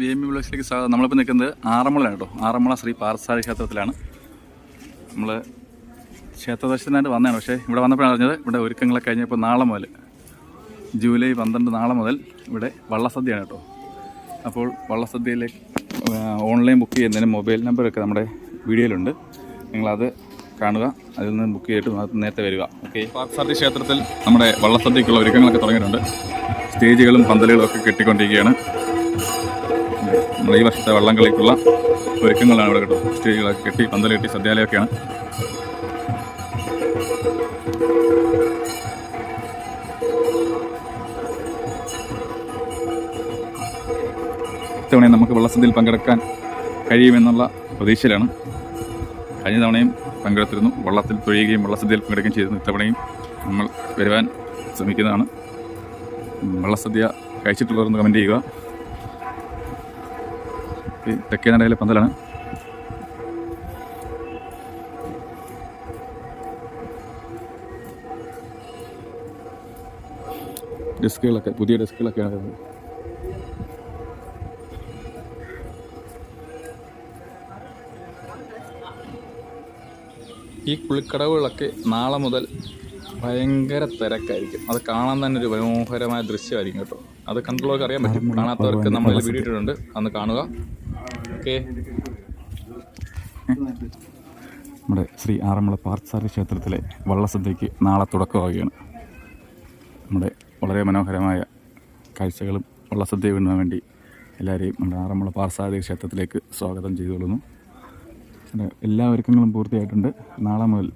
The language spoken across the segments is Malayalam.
വി എം ബ്ലോക്സിലേക്ക് സ്വാഗതം. നമ്മളിപ്പോൾ നിൽക്കുന്നത് ആറന്മുളയാണ് കേട്ടോ. ആറന്മുള ശ്രീ പാർസാരി ക്ഷേത്രത്തിലാണ്. നമ്മൾ ക്ഷേത്രദർശനമായിട്ട് വന്നതാണ്. പക്ഷേ ഇവിടെ വന്നപ്പോഴാണ് അറിഞ്ഞത് ഇവിടെ ഒരുക്കങ്ങളൊക്കെ കഴിഞ്ഞപ്പോൾ നാളെ മുതൽ ജൂലൈ പന്ത്രണ്ട് നാളെ മുതൽ ഇവിടെ വള്ളസദ്യയാണ് കേട്ടോ. അപ്പോൾ വള്ളസദ്യയിലേക്ക് ഓൺലൈൻ ബുക്ക് ചെയ്യുന്നതിന് മൊബൈൽ നമ്പറൊക്കെ നമ്മുടെ വീഡിയോയിലുണ്ട്. നിങ്ങളത് കാണുക. അതിൽ നിന്ന് ബുക്ക് ചെയ്തിട്ട് നേരത്തെ വരിക. ഓക്കെ? പാർസാരി ക്ഷേത്രത്തിൽ നമ്മുടെ വള്ളസദ്യക്കുള്ള ഒരുക്കങ്ങളൊക്കെ തുടങ്ങിയിട്ടുണ്ട്. സ്റ്റേജുകളും പന്തലുകളും ഒക്കെ കെട്ടിക്കൊണ്ടിരിക്കുകയാണ്. നമ്മുടെ ഈ വർഷത്തെ വള്ളംകളിക്കുള്ള ഒരുക്കങ്ങളാണ് ഇവിടെ കേട്ടോ സ്റ്റേജുകളൊക്കെ കെട്ടി പന്തൽ കെട്ടി സദ്യാലയമൊക്കെയാണ് ഇത്തവണയും നമുക്ക് വള്ളസദ്യയിൽ പങ്കെടുക്കാൻ കഴിയുമെന്നുള്ള പ്രതീക്ഷയിലാണ്. കഴിഞ്ഞ തവണയും പങ്കെടുത്തിരുന്നു. വള്ളത്തിൽ തൊഴിയുകയും വള്ളസദ്യയിൽ പങ്കെടുക്കുകയും ചെയ്തിരുന്നു. ഇത്തവണയും നമ്മൾ വരുവാൻ ശ്രമിക്കുന്നതാണ്. വള്ളസദ്യ കഴിച്ചിട്ടുള്ളവരൊന്ന് കമന്റ് ചെയ്യുക. തെക്കേ നടയിലെ പന്തലാണ്. ഡെസ്കുകളൊക്കെ പുതിയ ഡെസ്കുകളൊക്കെയാണ് വരുന്നത് ഈ കുളിക്കടവുകളൊക്കെ നാളെ മുതൽ ഭയങ്കര തിരക്കായിരിക്കും. അത് കാണാൻ തന്നെ ഒരു മനോഹരമായ ദൃശ്യമായിരിക്കും കേട്ടോ. അത് കണ്ടുള്ളവർക്ക് അറിയാൻ പറ്റും. കാണാത്തവർക്ക് നമ്മൾ വീഡിയോ ഇട്ടിട്ടുണ്ട്. അന്ന് കാണുക. നമ്മുടെ ശ്രീ ആറന്മുള പാർത്ഥസാരി ക്ഷേത്രത്തിലെ വള്ളസദ്യക്ക് നാളെ തുടക്കമാവുകയാണ്. നമ്മുടെ വളരെ മനോഹരമായ കാഴ്ചകളും വള്ളസദ്യ വിടുവാൻ വേണ്ടി എല്ലാവരെയും നമ്മുടെ ആറന്മുള പാർത്ഥസാരി ക്ഷേത്രത്തിലേക്ക് സ്വാഗതം ചെയ്തുകൊള്ളുന്നു. എല്ലാ ഒരുക്കങ്ങളും പൂർത്തിയായിട്ടുണ്ട്. നാളെ മുതൽ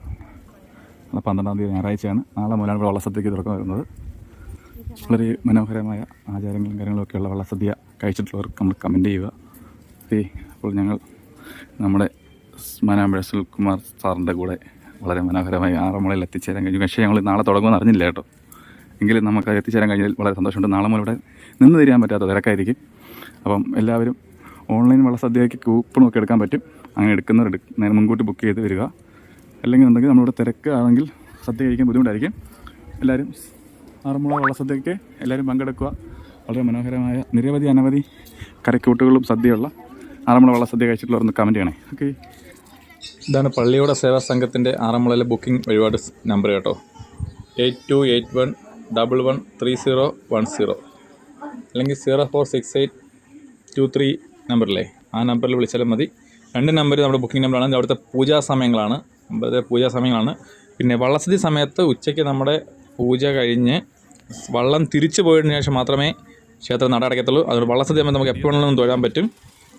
പന്ത്രണ്ടാം തീയതി ഞായറാഴ്ചയാണ്. നാളെ മുതലാണ് ഇവിടെ വള്ളസദ്യക്ക് തുടക്കം വരുന്നത്. വളരെ മനോഹരമായ ആചാരങ്ങളും കാര്യങ്ങളൊക്കെയുള്ള വള്ളസദ്യ കഴിച്ചിട്ടുള്ളവർക്ക് നമ്മൾ കമന്റ് ചെയ്യുക. അപ്പോൾ ഞങ്ങൾ നമ്മുടെ മനാമ്പഴ സുൽകുമാർ സാറിന്റെ കൂടെ വളരെ മനോഹരമായി ആറന്മുളയിൽ എത്തിച്ചേരാൻ കഴിഞ്ഞു. പക്ഷേ ഞങ്ങൾ നാളെ തുടങ്ങുമെന്ന് അറിഞ്ഞില്ല കേട്ടോ. എങ്കിലും നമുക്ക് എത്തിച്ചേരാൻ കഴിഞ്ഞതിൽ വളരെ സന്തോഷമുണ്ട്. നാളെ മുതൽ ഇവിടെ നിന്ന് തിരിയാൻ പറ്റാത്ത തിരക്കായിരിക്കും. അപ്പം എല്ലാവരും ഓൺലൈൻ വള്ളസദ്യയ്ക്ക് കൂപ്പണൊക്കെ എടുക്കാൻ പറ്റും. അങ്ങനെ എടുക്കുന്നവർ എടുക്ക മുൻകൂട്ടി ബുക്ക് ചെയ്ത് വരിക. അല്ലെങ്കിൽ ഉണ്ടെങ്കിൽ നമ്മളിവിടെ തിരക്കാണെങ്കിൽ സദ്യ കഴിക്കാൻ ബുദ്ധിമുട്ടായിരിക്കും. എല്ലാവരും ആറന്മുള വള്ളസദ്യയ്ക്ക് എല്ലാവരും പങ്കെടുക്കുക. വളരെ മനോഹരമായ നിരവധി അനവധി കരക്കൂട്ടുകളും സദ്യയുള്ള ആറന്മുള വള്ളസദ്യ കഴിച്ചിട്ടുള്ളവർ കമന്റ് ചെയ്യണേ. ഓക്കെ ഇതാണ് പള്ളിയുടെ സേവാ സംഘത്തിന്റെ ആറന്മുളയിലെ ബുക്കിംഗ് വഴിപാട് നമ്പർ കേട്ടോ. Eight two eight one double one three zero one zero. അല്ലെങ്കിൽ zero four six eight two three നമ്പറല്ലേ ആ നമ്പറിൽ വിളിച്ചാലും മതി. രണ്ട് നമ്പർ നമ്മുടെ ബുക്കിംഗ് നമ്പറാണ് അവിടുത്തെ പൂജാ സമയങ്ങളാണ്. അമ്പലത്തെ പൂജാ സമയങ്ങളാണ്. പിന്നെ വള്ളസതി സമയത്ത് ഉച്ചയ്ക്ക് നമ്മുടെ പൂജ കഴിഞ്ഞ് വള്ളം തിരിച്ചു പോയതിനു ശേഷം മാത്രമേ ക്ഷേത്രം നട അടയ്ക്കത്തുള്ളൂ. അതുകൊണ്ട് വള്ളസതി സമയത്ത് നമുക്ക് വേണമെങ്കിലും തൊഴാൻ പറ്റും.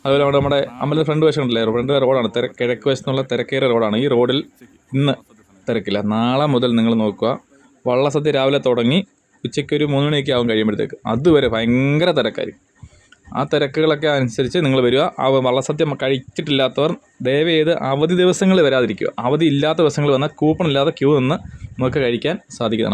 അതുപോലെ അവിടെ നമ്മുടെ അമ്പലത്തിൽ ഫ്രണ്ട് വശം ഉണ്ടല്ലേ? ഫ്രണ്ട് റോഡാണ് തിര കിഴക്ക് വശത്തുള്ള തിരക്കേറിയ റോഡാണ് ഈ റോഡിൽ ഇന്ന് തിരക്കില്ല. നാളെ മുതൽ നിങ്ങൾ നോക്കുക. വള്ളസദ്യ രാവിലെ തുടങ്ങി ഉച്ചയ്ക്ക് ഒരു മൂന്ന് മണിയൊക്കെ ആവും കഴിയുമ്പോഴത്തേക്ക്. അതുവരെ ഭയങ്കര തിരക്കായിരിക്കും. ആ തിരക്കുകളൊക്കെ അനുസരിച്ച് നിങ്ങൾ വരിക. ആ വള്ളസദ്യ കഴിച്ചിട്ടില്ലാത്തവർ ദയവ് ചെയ്ത് അവധി ദിവസങ്ങളിൽ വരാതിരിക്കുക. അവധി ഇല്ലാത്ത ദിവസങ്ങളിൽ വന്നാൽ കൂപ്പൺ ഇല്ലാതെ ക്യൂ നിന്ന് നമുക്ക് കഴിക്കാൻ സാധിക്കുന്നതാണ്.